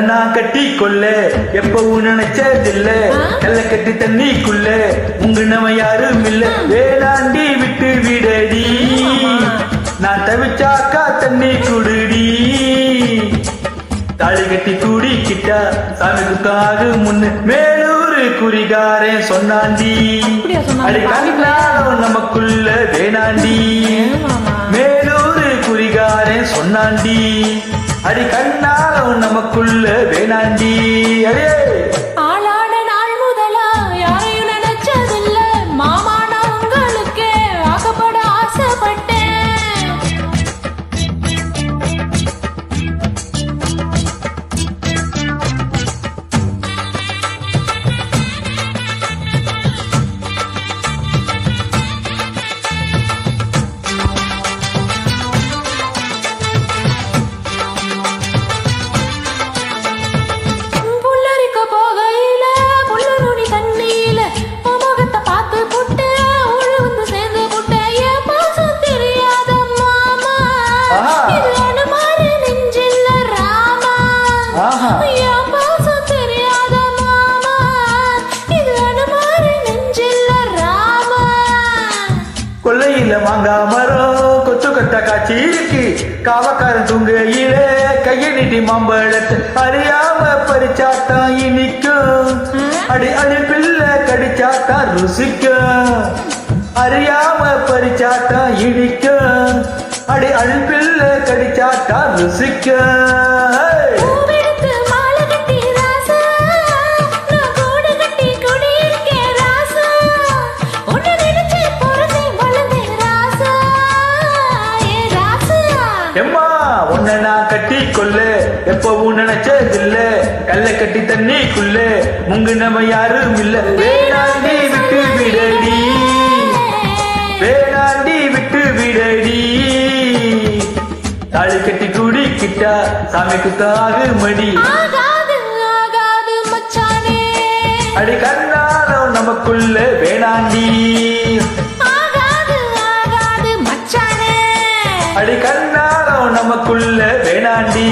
நான் கட்டி கொள்ள எப்பவும் நினைச்சதில்ல. கல்ல கட்டி தண்ணிக்குள்ள. உங்க நம்ம யாரும் இல்ல வேளாண்டி விட்டு விடடி. நான் தவிச்சாக்கா தண்ணி குடுடி. தாலி கட்டி கூடிக்கிட்டா சாமி குத்தாக முன்னு. மேலூரு குறிகாரன் சொன்னாண்டி? அடி கண்ணாலும் நமக்குள்ள வேணாண்டி. மேலூரு குறிகாரன் சொன்னாண்டி. அடி கண்ணாலும் நமக்குள்ள வேணாண்டி. அரே கொல்லையில மாங்காய் மரம் கொத்து கொத்த காட்சி இருக்கு. காவக்காரன் தூங்கையில கைய நீட்டி மாம்பழத்தை அறியாம பறிச்சாத்தான் இனிக்கும். அடி அடி பிள்ளை கடிச்சாத்தான் ருசிக்கும். அறியாம பறிச்சாத்தான் இனிக்கும். அடி அடி பிள்ளை கடிச்சாத்தான் ருசிக்கும். நினைச்சதில்ல. கல்ல கட்டி தண்ணிக்குள்ள முங்கு நம்ம யாரும் இல்ல. வேணாண்டி விட்டு விடடி. வேணாண்டி விட்டு விடடி. தாலி கட்டி குடிக்கிட்டா சாமி குத்தாக மடி. அடி கண்ணாலும் நமக்குள்ள வேணாண்டி. அடி கண்ணாலும் நமக்குள்ள வேணாண்டி.